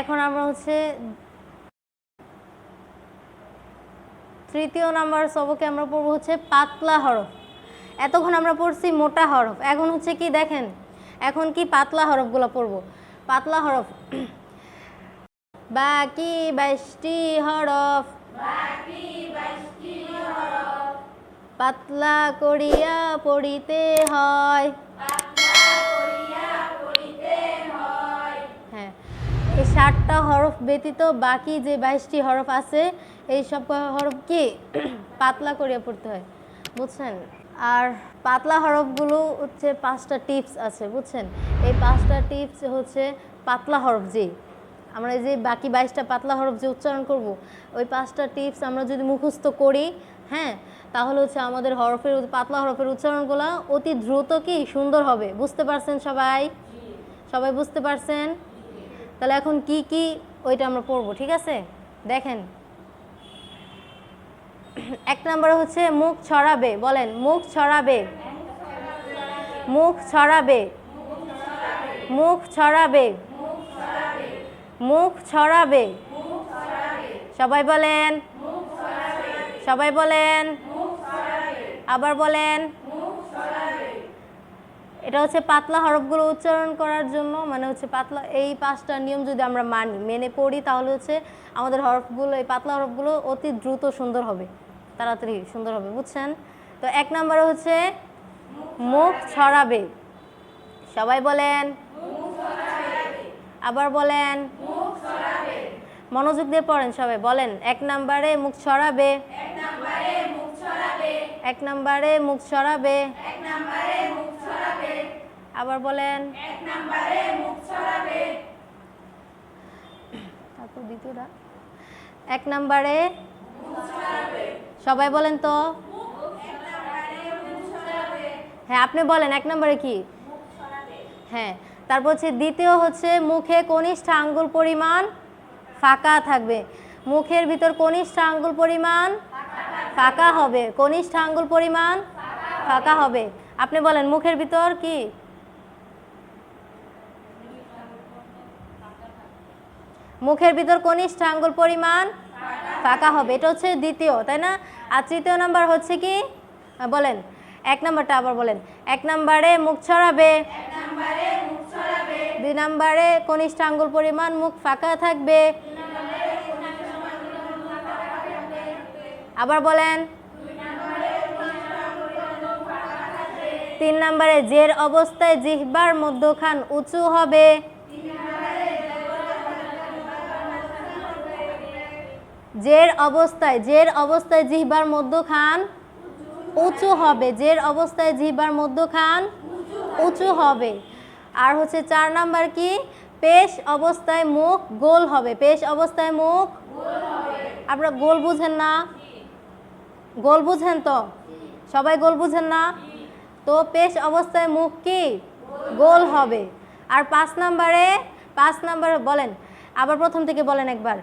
এখন আমরা হচ্ছে তৃতীয় নাম্বার সবকে আমরা পড়ব হচ্ছে পাতলা হরফ। এতক্ষণ আমরা পড়ছি মোটা হরফ। এখন হচ্ছে কি দেখেন? এখন কি পাতলা হরফগুলো পড়ব? পাতলা হরফ। বাকি বাইশটি হরফ। পাতলা করিয়া পড়িতে হয়। ষাটটা হরফ ব্যতীত বাকি যে বাইশটি হরফ আছে, এই সব হরফ কি পাতলা করিয়া পড়তে হয়, বুঝছেন? আর পাতলা হরফগুলো হচ্ছে পাঁচটা টিপস আছে, বুঝছেন? এই পাঁচটা টিপস হচ্ছে পাতলা হরফ যে, আমরা যে বাকি বাইশটা পাতলা হরফ যে উচ্চারণ করব, ওই পাঁচটা টিপস আমরা যদি মুখস্থ করি হ্যাঁ তাহলে হচ্ছে আমাদের হরফের পাতলা হরফের উচ্চারণগুলো অতি দ্রুত কি সুন্দর হবে, বুঝতে পারছেন সবাই? সবাই বুঝতে পারছেন? তাহলে এখন কি কি ওইটা আমরা পড়ব, ঠিক আছে? দেখেন। এক নম্বরে হচ্ছে, মুখ ছড়াবে, বলেন, মুখ ছড়াবে। মুখ ছড়াবে। মুখ ছড়াবে। মুখ ছড়াবে। সবাই বলেন। সবাই বলেন। আবার বলেন। এটা হচ্ছে পাতলা হরফগুলো উচ্চারণ করার জন্য মানে হচ্ছে পাতলা, এই পাঁচটা নিয়ম যদি আমরা মানি, মেনে পড়ি, তাহলে হচ্ছে আমাদের হরফগুলো, এই পাতলা হরফগুলো অতি দ্রুত সুন্দর হবে, তাড়াতাড়ি সুন্দর হবে, বুঝছেন? তো এক নম্বরে হচ্ছে মুখ ছড়াবে। সবাই বলেন, আবার বলেন, মনোযোগ দিয়ে পড়েন সবাই, বলেন, এক নম্বরে মুখ ছড়াবে। এক নম্বরে মুখ ছড়াবে। আবার বলেন। এক নম্বরে মুখ ছড়াবে। তারপর দ্বিতীয়টা। এক নম্বরে সবাই বলেন তো। হ্যাঁ আপনি বলেন এক নম্বরে কি? হ্যাঁ তারপর হচ্ছে দ্বিতীয় হচ্ছে মুখে কনিষ্ঠ আঙ্গুল পরিমাণ ফাঁকা থাকবে। মুখের ভিতর কনিষ্ঠ আঙ্গুল পরিমাণ ফাঁকা হবে। কনিষ্ঠ আঙ্গুল পরিমাণ ফাঁকা হবে। আপনি বলেন মুখের ভিতর কি? মুখের ভিতর কনিষ্ঠ আঙ্গুল পরিমাণ ফাঁকা হবে। এটা হচ্ছে দ্বিতীয়, তাই না? আর তৃতীয় নাম্বার হচ্ছে কি? বলেন। এক নাম্বারটা আবার বলেন। এক নাম্বারে মুখ ছড়াবে। দুই নাম্বারে কনিষ্ঠ আঙ্গুল পরিমাণ মুখ ফাঁকা থাকবে। আবার বলেন। তিন নম্বরে জের অবস্থায় জিহ্বার মধ্যখান উঁচু হবে। জের অবস্থায় জের অবস্থায় জিহ্বার মধ্যখান উঁচু হবে, জের অবস্থায় জিহ্বার মধ্যখান উঁচু হবে। আর হচ্ছে চার নাম্বার কি? পেশ অবস্থায় মুখ গোল হবে, পেশ অবস্থায় মুখ আপনারা গোল বুঝেন না? গোল বুঝেন তো? সবাই গোল বুঝেন না? তো পেশ অবস্থায় মুখ কি? গোল হবে। আর পাঁচ নাম্বারে পাঁচ নাম্বারে বলেন, আবার প্রথম থেকে বলেন একবার।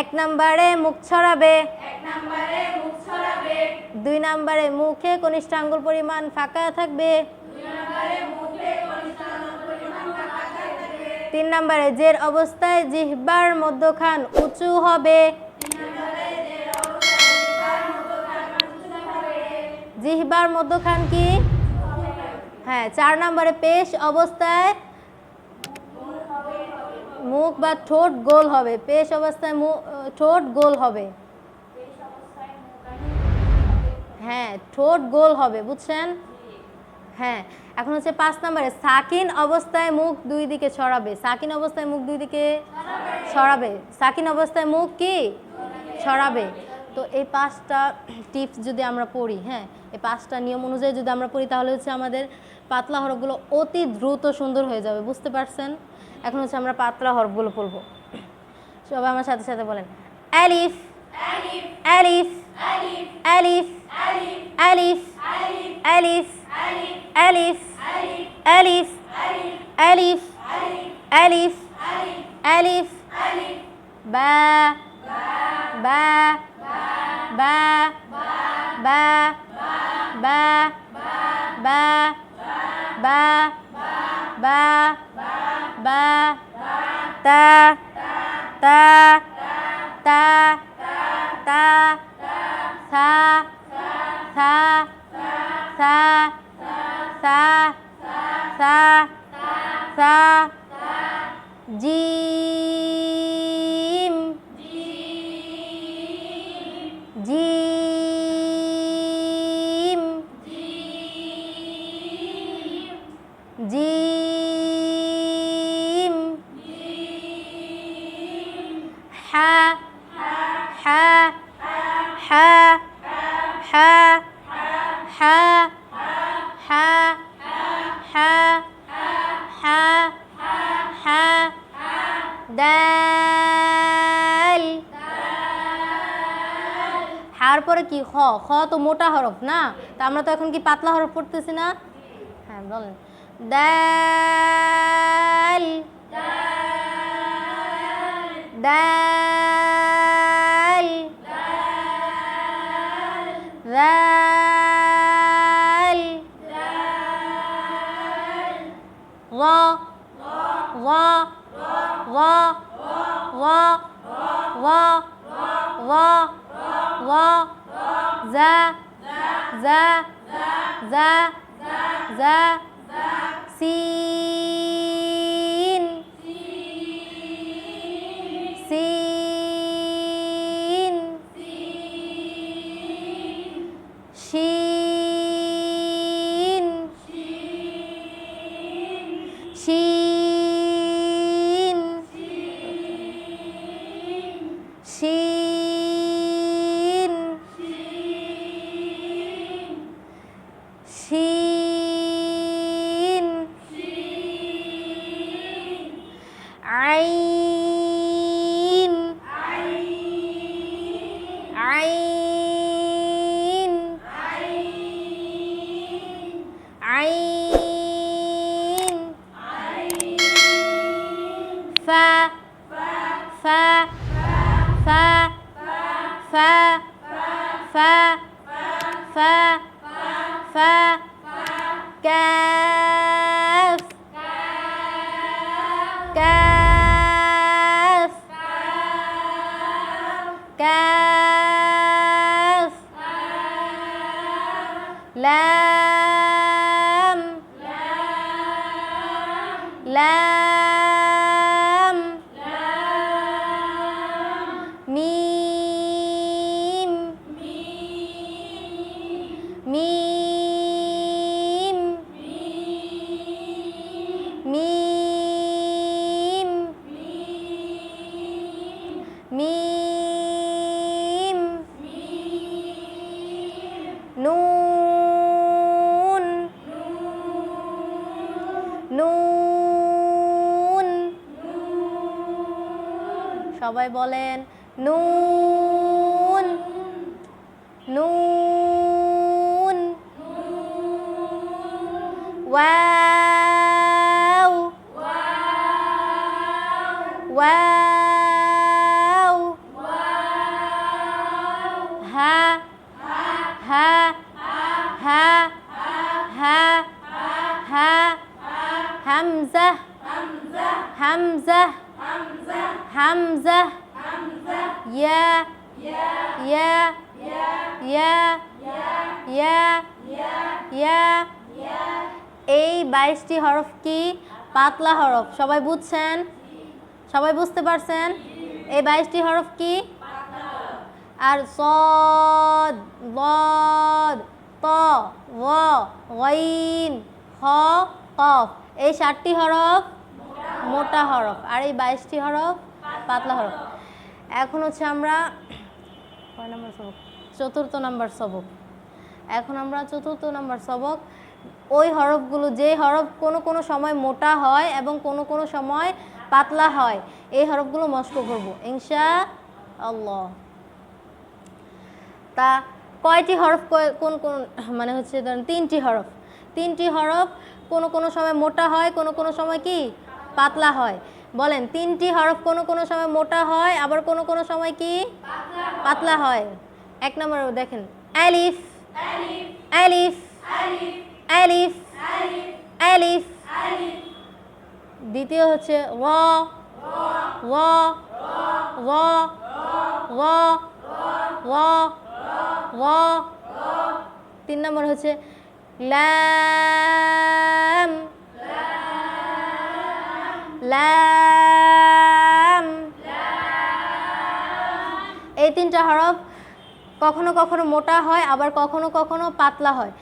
এক নাম্বারে মুখ ছড়াবে। দুই নাম্বারে মুখে কনিষ্ঠ আঙ্গুল পরিমাণ ফাঁকা থাকবে। তিন নাম্বারে জের অবস্থায় জিহ্বার মধ্যখান উঁচু হবে। জিহ্বার মধ্যখান কি? হ্যাঁ চার নম্বরে পেশ অবস্থায় মুখ বা ঠোঁট গোল হবে। পেশ অবস্থায় মুখ ঠোঁট গোল হবে। হ্যাঁ ঠোঁট গোল হবে, বুঝছেন? হ্যাঁ এখন হচ্ছে পাঁচ নম্বরে, সাকিন অবস্থায় মুখ দুই দিকে ছড়াবে। সাকিন অবস্থায় মুখ দুই দিকে ছড়াবে। সাকিন অবস্থায় মুখ কি? ছড়াবে। তো এই পাঁচটা টিপস যদি আমরা পড়ি হ্যাঁ এই পাঁচটা নিয়ম অনুযায়ী যদি আমরা পড়ি, তাহলে হচ্ছে আমাদের পাতলা হরফগুলো অতি দ্রুত সুন্দর হয়ে যাবে। বুঝতে পারছেন? এখন হচ্ছে আমরা পাতলা হরফগুলো পড়ব। সবাই আমার সাথে সাথে বলেন, অ্যালিফ অ্যালিফ অ্যালিফ অ্যালিফ অ্যালিফ অ্যালিফ অ্যালিফ অ্যালিফ অ্যালিফ অ্যালিফ, বা বা বা বা বা বা বা বা ba ta ta ta ta sa sa sa sa sa sa ji হা হা হা হা হা হা হা হা হা হার পরে কি? খ খ তো মোটা হরফ না? তা আমরা তো এখন কি পাতলা হরফ পড়তেছি না? হ্যাঁ বলেন। দাল দাল। دال ذال غا غا غا غا غا غا غا زا زا زا زا زا سين ফা ফা ফা কাফ কাফ কাফ লাম লাম লাম মি সবাই বলেন নুন নুন হামজা ইয়া ইয়া ইয়া ইয়া ইয়া এই বাইশটি হরফ কি? পাতলা হরফ। সবাই বুঝছেন? সবাই বুঝতে পারছেন? এই বাইশটি হরফ কি? আর সদ বদ ত, ও, গইন, হ, কফ। এই সাতটি হরফ মোটা হরফ। আর এই বাইশটি হরফ? পাতলা হরফ। এখন হচ্ছে আমরা কয় নম্বর সবক? চতুর্থ নম্বর সবক। এখন আমরা চতুর্থ নম্বর সবক। ওই হরফগুলো, যে হরফ কোনো কোনো সময় মোটা হয় এবং কোনো কোনো সময় পাতলা হয়, এই হরফগুলো মস্ক করব ইনশা আল্লাহ তা কয়টি হরফ কোন কোন মানে হচ্ছে ধরেন তিনটি হরফ। তিনটি হরফ কোনো কোনো সময় মোটা হয়, কোনো কোনো সময় কি? পাতলা হয়। বলেন, তিনটি হরফ কোনো কোনো সময় মোটা হয়, আবার কোনো কোনো সময় কি? পাতলা হয়। এক নম্বর দেখেন, অ্যালিফ অ্যালিফ অ্যালিফ অ্যালিফ। দ্বিতীয় হচ্ছে র গ গ গ গ। তিন নম্বর হচ্ছে ল্যাম। ল্যাম এই তিনটা হরফ কখনো কখনো মোটা হয় আবার কখনো কখনো পাতলা হয়।